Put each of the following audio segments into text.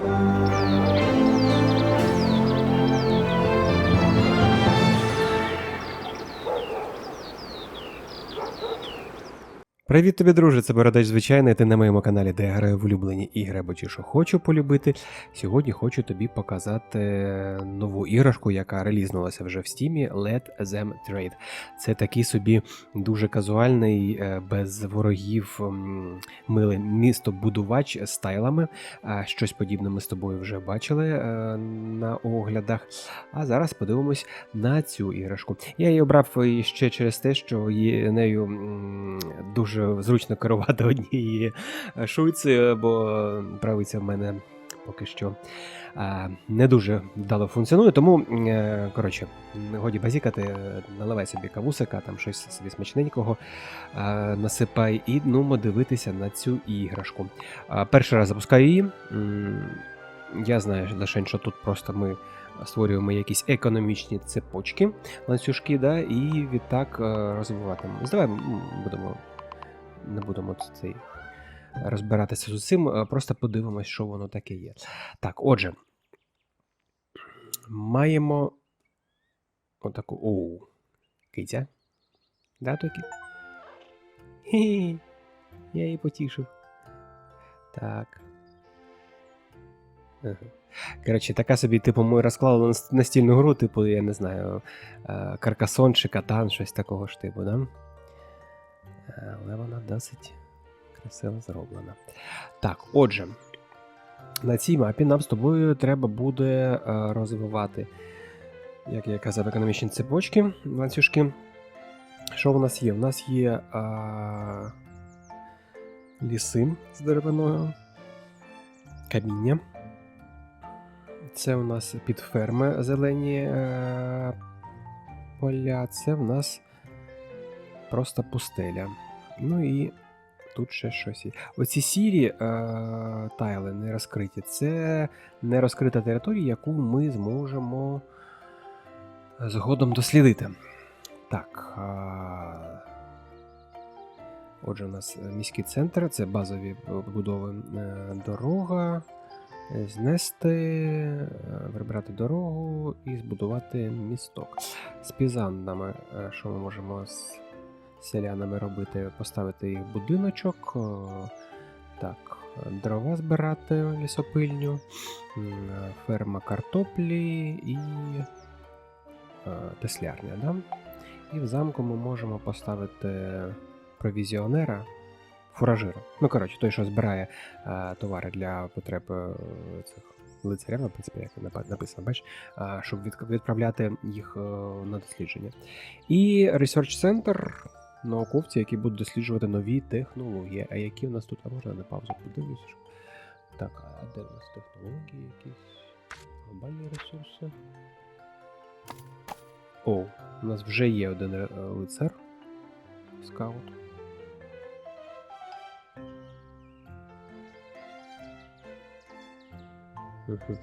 Thank you. Привіт тобі, друже, це Бородач звичайний, ти на моєму каналі, де я граю в улюблені ігри або ті, що хочу полюбити. Сьогодні хочу тобі показати нову іграшку, яка релізнулася вже в стімі Let Them Trade. Це такий собі дуже казуальний, е, без ворогів милий містобудувач з тайлами. Щось подібне ми з тобою вже бачили е, на оглядах. А зараз подивимось на цю іграшку. Я її обрав ще через те, що нею м, зручно керувати однією шуйцею, бо правиця в мене поки що а, не дуже вдало функціонує. Тому, е, коротше, годі базікати, наливай собі кавусика, там щось собі смачненького а, насипай і ну, дивитися на цю іграшку. Перший раз запускаю її. Я знаю лише, що тут просто ми створюємо якісь економічні цепочки, ланцюжки, да, і відтак е, розвиватимемо. Давай будемо, не будемо цей розбиратися з цим, е, просто подивимось, що воно таке є. Так, отже, маємо отаку. Оу, киця. Да, то ки... Хі-хі, я її потішив. Так. Ага. Коротше, така собі, типу, ми розклали настільну гру, типу, я не знаю, е, Каркасон чи Катан, щось такого ж типу, да? Але вона досить красиво зроблена. Так, отже, на цій мапі нам з тобою треба буде е, розвивати, як я казав, економічні цепочки, ланцюжки. Що у нас є? У нас є е, ліси з деревиною, каміння. Це у нас під ферми зелені е, поля. Це в нас просто пустеля. Ну і тут ще щось є. Оці сірі е, тайли не розкриті. Це не розкрита територія, яку ми зможемо згодом дослідити. Так. Е, отже, у нас міський центр, це базові будови е, дорога. Знести, е, прибрати дорогу і збудувати місток. З пізанами, е, що ми можемо селянами робити? Поставити їх будиночок, е, так, дрова збирати лісопильню, ферма картоплі і е, теслярня. Да? І в замку ми можемо поставити провізіонера фуражира. Ну, коротше, той, що збирає е, товари для потреб цих лицарів, в принципі, як написано, бач, е, щоб від, відправляти їх е, на дослідження. І Research Center науковці, які будуть досліджувати нові технології. А які в нас тут? А можна на паузу подивлюся? Так, а де у нас технології якісь? Глобальні ресурси. О, у нас вже є один е, лицар. Скаут. Мгм.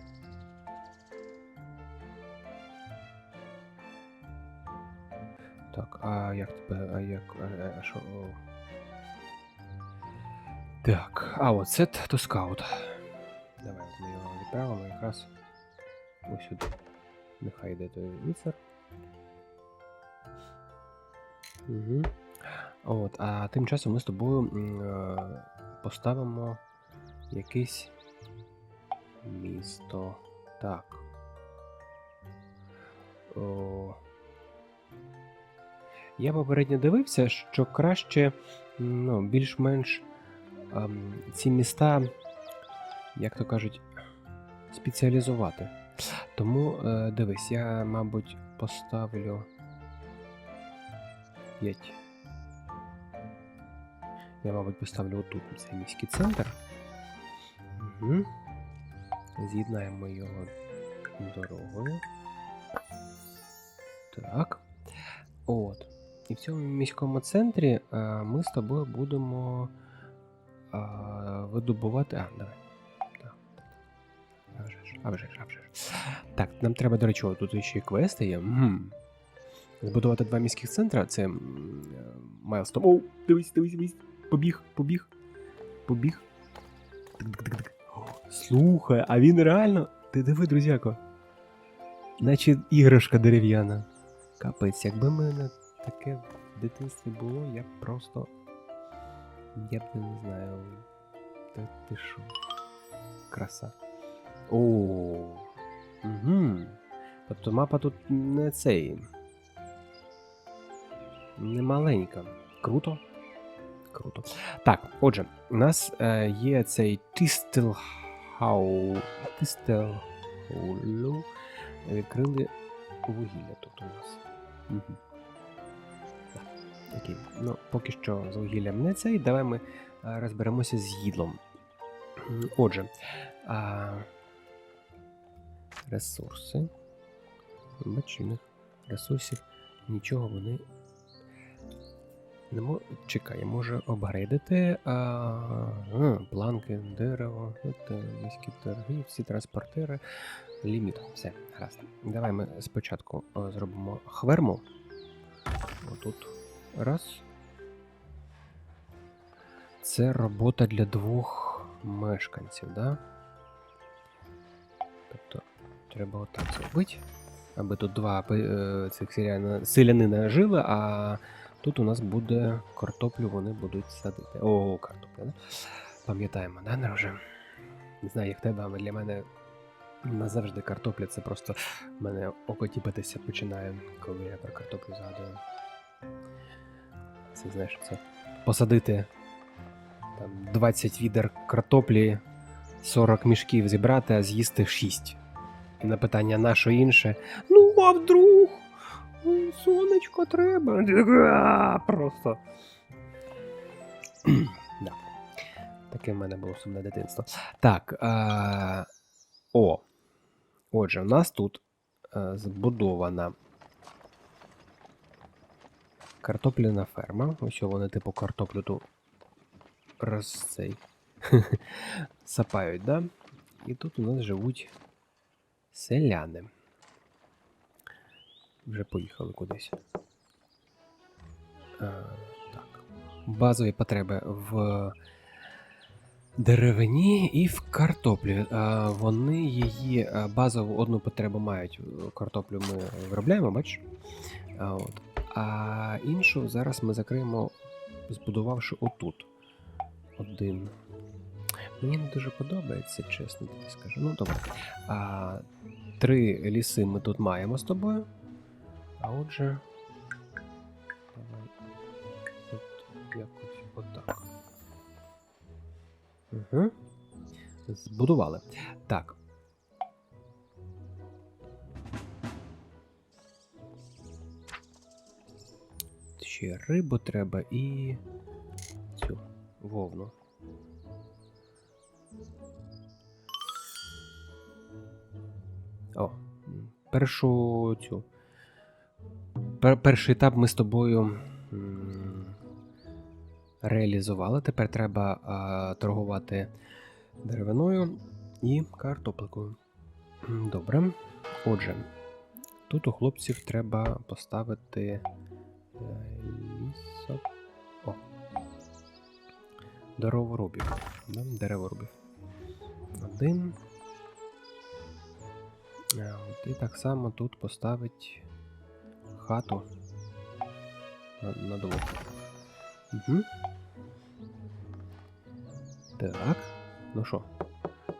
Так, а як тебе. А як. А, а що. Так, а от це то скаут. Давай ми його відправимо якраз ось сюди. Нехай йде той лицар. Угу. От, а тим часом ми з тобою е, поставимо якийсь Місто. Так. О. Я попередньо дивився, що краще ну, більш-менш ем, ці міста, як то кажуть, спеціалізувати. Тому е, дивись, я, мабуть, поставлю 5. Я, мабуть, поставлю отут цей міський центр. Угу. З'єднаємо його дорогою. Так. От. І в цьому міському центрі а, ми з тобою будемо а, видобувати. А, давай. А вже ж, а вже ж. Так, нам треба, до речі, тут ще й квести є. Збудувати два міських центра це Майлстон. Оу, дивись, дивись, дивись. Побіг, побіг. Побіг. Тик-тик-тик-тик. Слухай, а він реально. Ти диви, друзяко. Наче іграшка дерев'яна. Капець, якби мене таке в дитинстві було, я просто. Я б не знаю. Та ти що? Краса. О. Угу. Тобто мапа тут не цей. Не маленька. Круто. Круто. Так, отже, у нас е, є цей Тістелхау. Тістелхаулю. Відкрили вугілля тут у нас. Угу. Окей. Ну, поки що з вугіллям не цей. Давай ми е, розберемося з їдлом. Отже, а, ресурси. Бачу, ресурсів нічого вони не мо... Чекай, я можу обгрейдити а, а, планки, дерево, міські торги, всі транспортери, ліміт. Все, гаразд. Давай ми спочатку е, зробимо хверму. Отут. Раз. Це робота для двох мешканців, да? Тобто треба отак зробити, аби тут два е, цих селянина жили, а тут у нас буде картоплю, вони будуть садити. О, картопля, да? Пам'ятаємо, да, нароже? Не знаю, як тебе, але для мене назавжди картопля це просто мене око тіпатися починає, коли я про картоплю згадую. Це знаєш, це посадити там 20 відер картоплі, 40 мішків зібрати, а з'їсти 6. І на питання на що інше. Ну, а вдруг? Сонечко треба. Просто. да. Таке в мене було сумне дитинство. Так. А... О. Отже, у нас тут а, збудована картопляна ферма. Ось вони, типу, картоплю ту роз цей. сапають, да? І тут у нас живуть селяни. Вже поїхали кудись. А, так. Базові потреби в деревині і в картоплі. А, вони її базову одну потребу мають. Картоплю ми виробляємо, бачиш? А, от. А іншу зараз ми закриємо, збудувавши отут. Один. Мені не дуже подобається, чесно тобі скажу. Ну, добре. А, три ліси ми тут маємо з тобою. А отже. Давай. От якось отак. Угу. Збудували. Так. Ще рибу треба і цю вовну. О, першу цю. Пер, перший етап ми з тобою реалізували. Тепер треба а, торгувати деревиною і картопликою. Добре. Отже, тут у хлопців треба поставити Дероворубів. Да? Дереворубів. Один. Е, І так само тут поставить хату на, на. Угу. Так. Ну що?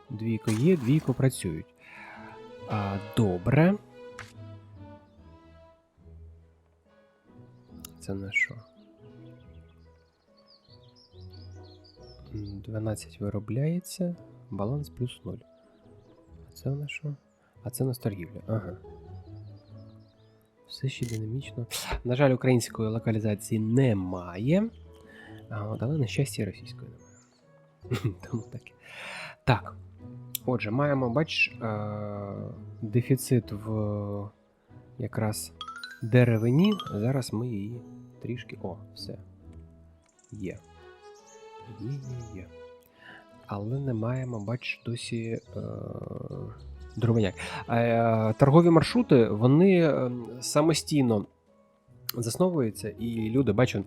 Двійко є, двійко працюють. А, добре. Це на що? 12 виробляється, баланс плюс 0. А це на що? А це у нас торгівля. Ага. Все ще динамічно. На жаль, української локалізації немає. Але, на щастя, російської немає. Тому таке. Так. Отже, маємо, бач, е- дефіцит в якраз деревині. Зараз ми її трішки. О, все. Є. Є, є. Але не маємо, бач, досі. Е- Дровиняк. Е, Торгові маршрути вони е, самостійно засновуються, і люди, бачу,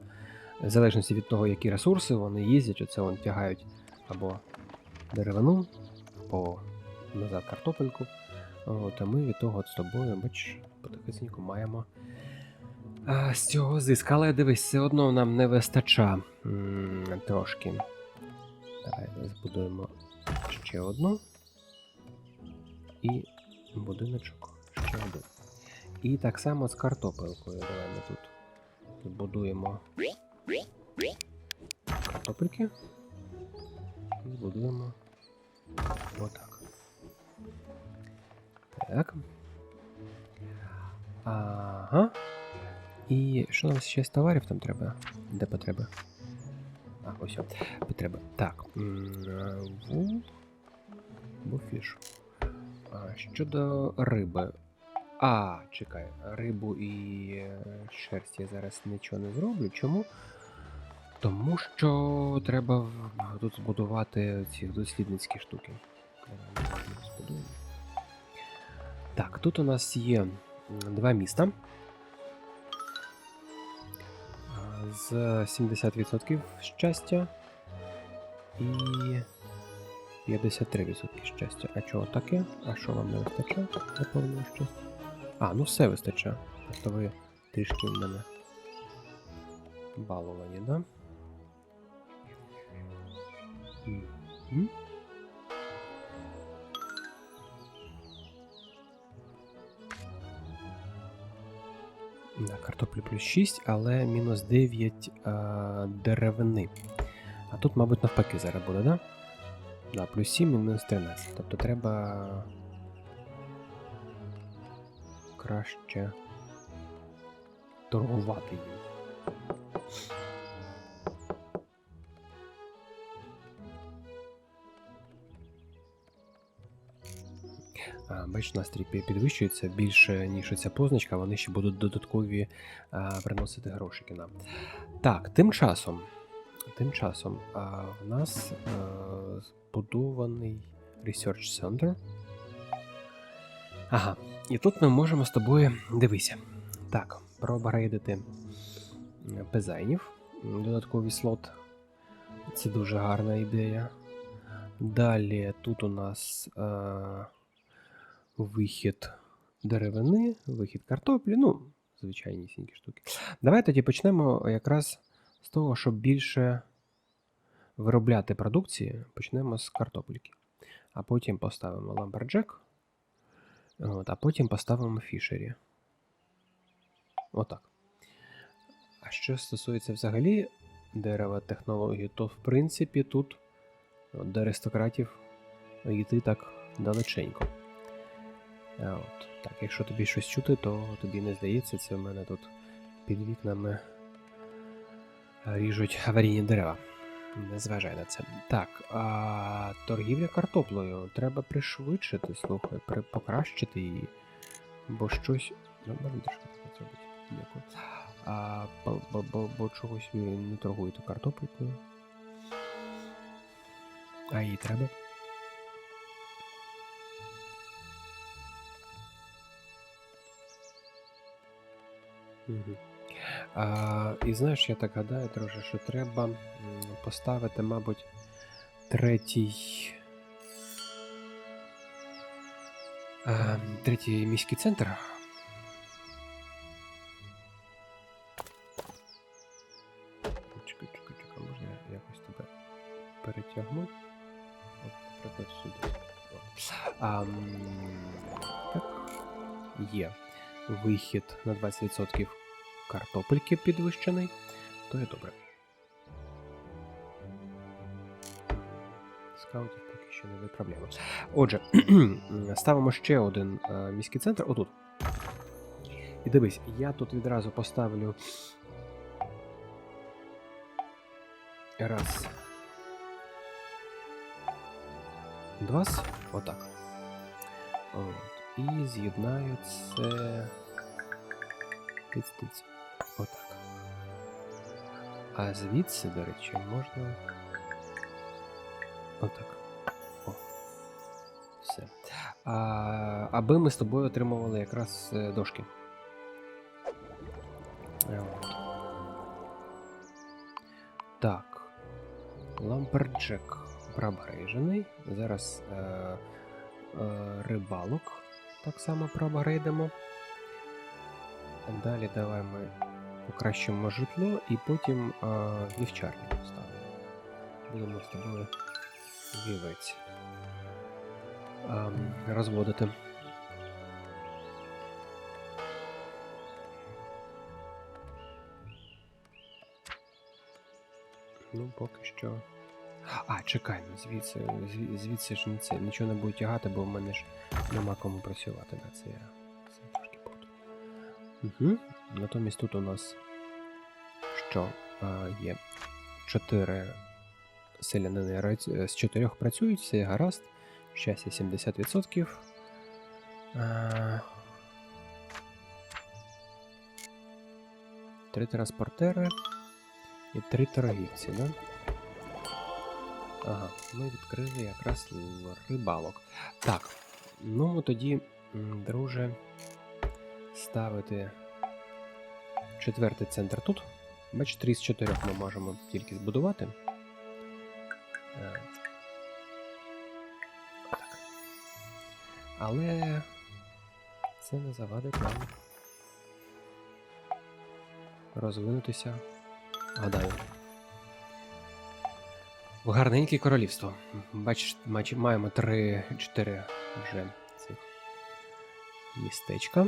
в залежності від того, які ресурси вони їздять, оце вони тягають або деревину, по назад картопельку. От, а ми від того з тобою, бач, потихесеньку маємо а, з цього зиск. Але дивись, все одно нам не вистача м, трошки. Давай збудуємо ще одну. І будиночок ще один. І так само з картопелкою. Давай ми тут збудуємо картопельки. І збудуємо отак. Так. Ага. І що нам ще з товарів там треба? Де потреби? А, ось о, потреби. Так. е. Буфіш. Щодо риби. А, чекай, рибу і е, шерсть я зараз нічого не зроблю. Чому? Тому що треба тут збудувати ці дослідницькі штуки. Так, тут у нас є два міста. З 70% щастя і 53% щастя. А чого таке? А що вам не вистачає повного щастя? А, ну все вистачає. Просто ви трішки в мене баловані, да? Мгм. Картоплі плюс 6, але мінус 9 а, деревини. А тут, мабуть, навпаки зараз буде, да? Да, плюс 7 мінус 13. Тобто треба краще торгувати їм. А, Бач, настрій підвищується більше, ніж ця позначка, вони ще будуть додаткові приносити грошики нам. Так, тим часом, тим часом в нас а, збудований Research Center. Ага, і тут ми можемо з тобою дивися. Так, проапгрейдити м, пезайнів. Додатковий слот. Це дуже гарна ідея. Далі тут у нас е, вихід деревини, вихід картоплі, ну, звичайнісінькі штуки. Давай тоді почнемо якраз з того, щоб більше виробляти продукції, почнемо з картопельки. А потім поставимо ламберджек. От, а потім поставимо фішері. Отак. А що стосується взагалі дерева технології, то в принципі тут до аристократів йти так далеченько. А От. Так, якщо тобі щось чути, то тобі не здається, це в мене тут під вікнами ріжуть аварійні дерева. Не зважай на це. Так, а торгівля картоплею треба пришвидшити, слухай, при, покращити її. Бо щось. Ну, можна так зробити. Дякую. А, бо, бо, бо, бо чогось ви не торгуєте картопелькою. А їй треба. А, і знаєш, я так гадаю, друже, що треба поставити, мабуть, третій. А, третій міський центр. Вихід на 20% картопельки підвищений, то є добре. Скаутів поки що не виправляємо. Отже, ставимо ще один е, міський центр отут. І дивись, я тут відразу поставлю. Раз. Два. Отак. От. І з'єднаю це. Тиць-тиць. Отак. А звідси, до речі, можна. Отак. О. Все. А, аби ми з тобою отримували якраз е, дошки. Так. Ламперджек проапгрейджений. Зараз е, е, рибалок так само проапгрейдимо. Далі давай ми покращимо житло і потім е, вівчарню поставимо. Будемо з тобою вівець ем, розводити. Ну, поки що. А, чекай, звідси, звідси ж нічого не буду тягати, бо в мене ж нема кому працювати на це. Я. Угу. Натомість тут у нас що а, є 4 селянини з 4 працюють, все гаразд. Щастя 70%. А... Три транспортери і три торгівці, да? Ага, ми відкрили якраз рибалок. Так, ну тоді, друже, ставити четвертий центр тут. Бач, 3 з 4 ми можемо тільки збудувати. Е, Так. Але це не завадить нам розвинутися, гадаю. В гарненьке королівство. Бачиш, маємо 3-4 вже цих містечка.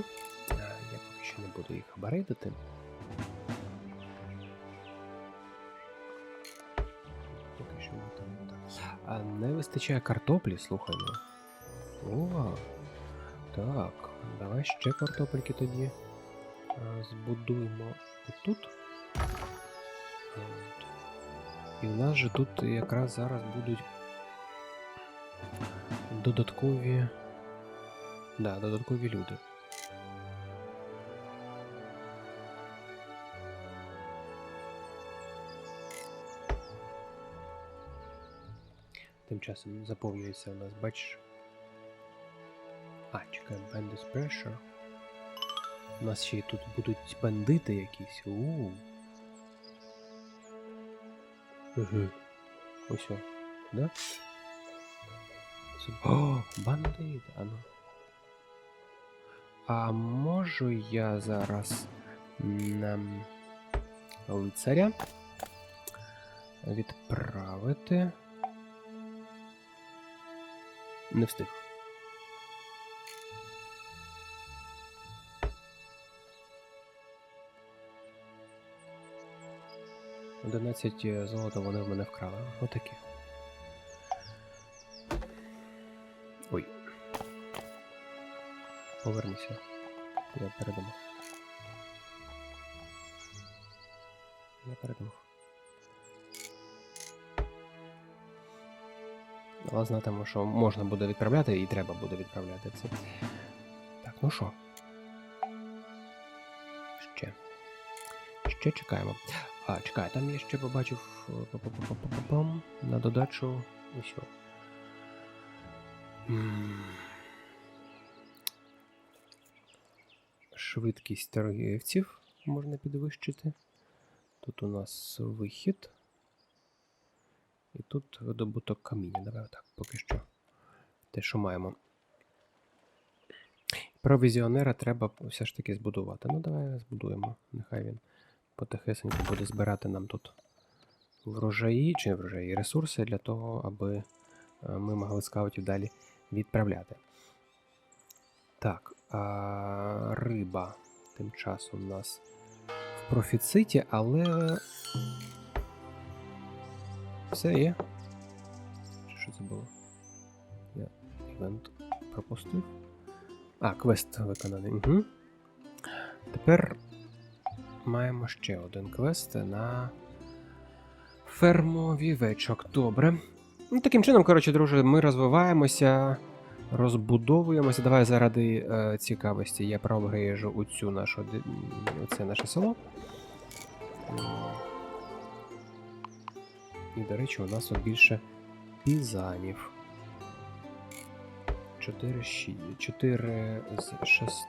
Не буду їх абарейдити. Поки що. А не вистачає картоплі, слухай. ну. О, так, давай ще картопельки тоді збудуємо отут. От. І в нас же тут якраз зараз будуть додаткові. Да, додаткові люди. Часом заповнюється у нас, бачиш. А, чекаємо, Bandits Pressure. У нас ще й тут будуть бандити якісь. У. Угу. Ось о. Да? О, бандит, ану. А можу я зараз нам лицаря відправити. Не встиг. Одинадцять е, золота вони в мене вкрали. Отакі. Ой. Повернися. Я передумав. Я передумав. Але знатиму, що можна буде відправляти і треба буде відправляти це. Так, ну що? Ще. Ще чекаємо. А, чекай, там я ще побачив е, на додачу усього. М. Швидкість торгівців можна підвищити. Тут у нас вихід. І тут видобуток каміння. Давай так, поки що. Те, що маємо. Провізіонера треба все ж таки збудувати. Ну, давай збудуємо. Нехай він потихесенько буде збирати нам тут врожаї чи не врожаї ресурси для того, аби е, ми могли скаутів далі відправляти. Так, а, риба тим часом у нас в профіциті, але. Все є. Чи Що це було? Я івент пропустив. А, квест виконаний. Угу. Тепер маємо ще один квест на ферму вівечок. Добре. Ну, таким чином, коротше, друже, ми розвиваємося, розбудовуємося. Давай заради е, цікавості я проапгрейджу у цю нашу оце наше село. І, до речі, у нас тут більше пізанів. 4 6, 4 з 6.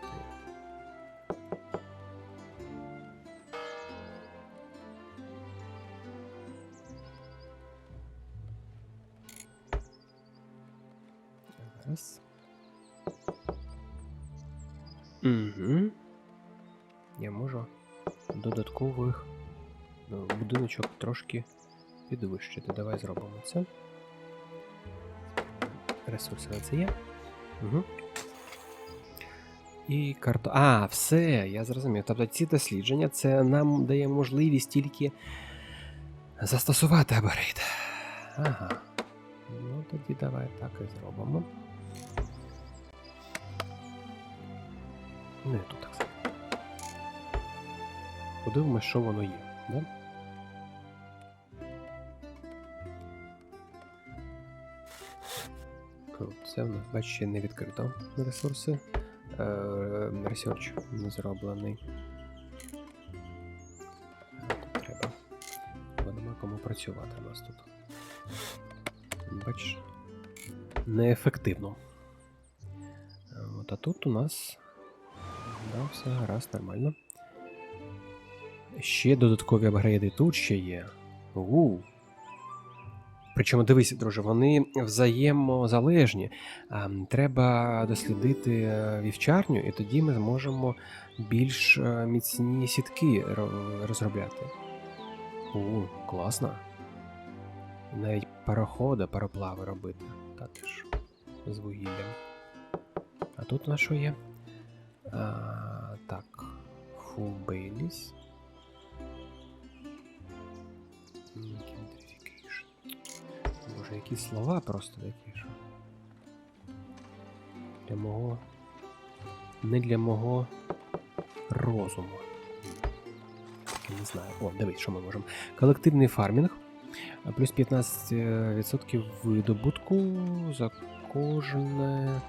Раз. Угу. Я можу додаткових е, будиночок трошки підвищити. Давай зробимо це. Ресурси на це є. Угу. І карта. А, все, я зрозумів. Тобто ці дослідження це нам дає можливість тільки застосувати апгрейд. Ага. Ну тоді давай так і зробимо. Ну і тут так само. Подивимось, що воно є, да? О, Це в нас, бач, ще не відкрито ресурси. Е, Ресерч не зроблений. Тут треба. Бо нема кому працювати у нас тут. Бачиш, неефективно. Е, От, а тут у нас. Да, все гаразд, нормально. Ще додаткові апгрейди тут ще є. У. Причому дивись, друже, вони взаємозалежні. Треба дослідити е, вівчарню, і тоді ми зможемо більш е, міцні сітки розробляти. У, класно. Навіть пароходи, пароплави робити. Та ти що, з вугіллям. А тут у нас що є? А, так. Фу Бейліс. Gentrification. Боже, які слова просто такі, що. Для мого. Не для мого розуму. Не знаю. О, дивись, що ми можемо. Колективний фармінг. Плюс 15% видобутку за кожне.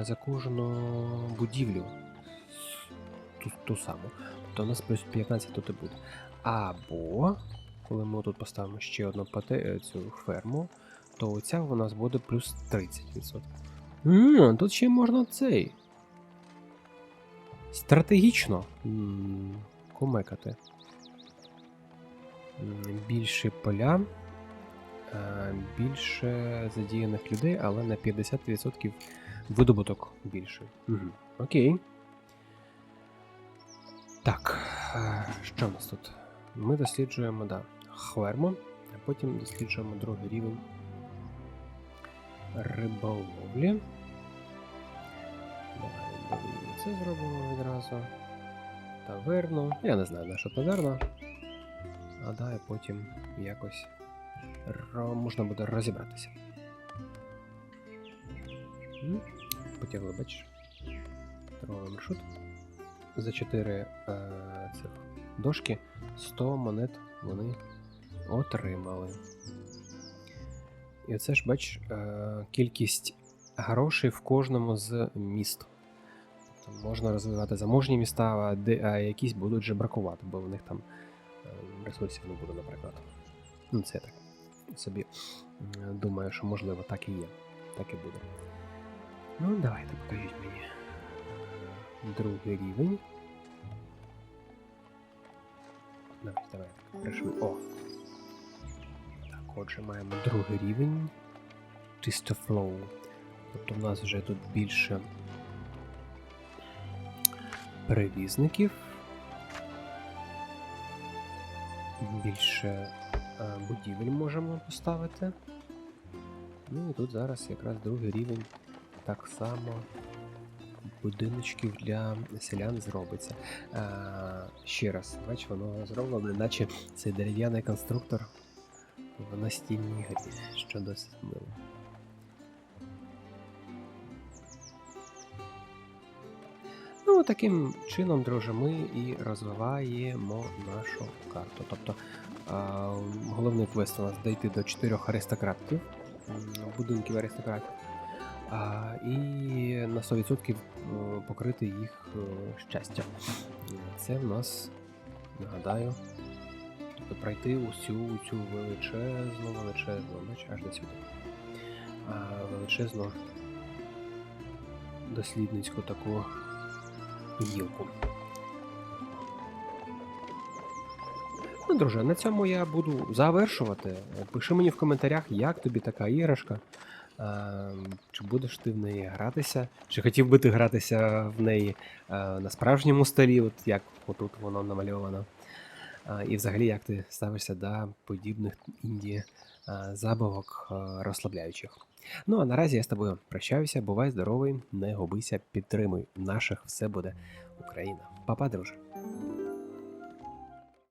За кожну будівлю. Ту, ту саму. Тобто у нас плюс 15 тут і буде. Або, коли ми тут поставимо ще одну пате, е, цю ферму, то оця у нас буде плюс 30%. Ммм, тут ще можна цей. Стратегічно м, кумекати. Більше поля, е, більше задіяних людей, але на 50% видобуток більший. Угу. Окей. Так, е, що в нас тут? Ми досліджуємо, да, хверму, а потім досліджуємо другий рівень риболовлі. Давай це зробимо відразу. Таверну. Я не знаю, на що таверна. А далі потім якось можна буде розібратися. Потягли, бачиш? Торговий маршрут. За 4 е, цих дошки 100 монет вони отримали. І оце ж, бач, е, кількість грошей в кожному з міст. Тобто можна розвивати заможні міста, а, якісь будуть вже бракувати, бо в них там е, ресурсів не буде, наприклад. Ну, це я так собі думаю, що можливо так і є. Так і буде. Ну, давайте покажіть мені другий рівень. Давай, давай, пришвидко. О! Отже, маємо другий рівень. Чисто флоу. Тобто в нас вже тут більше перевізників. Більше е, будівель можемо поставити. Ну і тут зараз якраз другий рівень так само будиночків для селян зробиться. А, ще раз, бач, воно зроблено, наче цей дерев'яний конструктор в настільній грі, що досить мило. Ну, таким чином, друже, ми і розвиваємо нашу карту. Тобто головний квест у нас дійти до чотирьох аристократів, будинків аристократів. А, і на 100% е, покрити їх щастя. Це в нас, нагадаю, тобто пройти усю цю величезну, величезну, бач, аж до сюди. Величезну дослідницьку таку гілку. Ну, друже, на цьому я буду завершувати. Пиши мені в коментарях, як тобі така іграшка. А, чи будеш ти в неї гратися? Чи хотів би ти гратися в неї а, на справжньому столі, от як отут воно намальовано? І взагалі, як ти ставишся до подібних інді забавок розслабляючих? Ну а наразі я з тобою прощаюся. Бувай здоровий, не губися, підтримуй наших, все буде Україна. Папа, друже.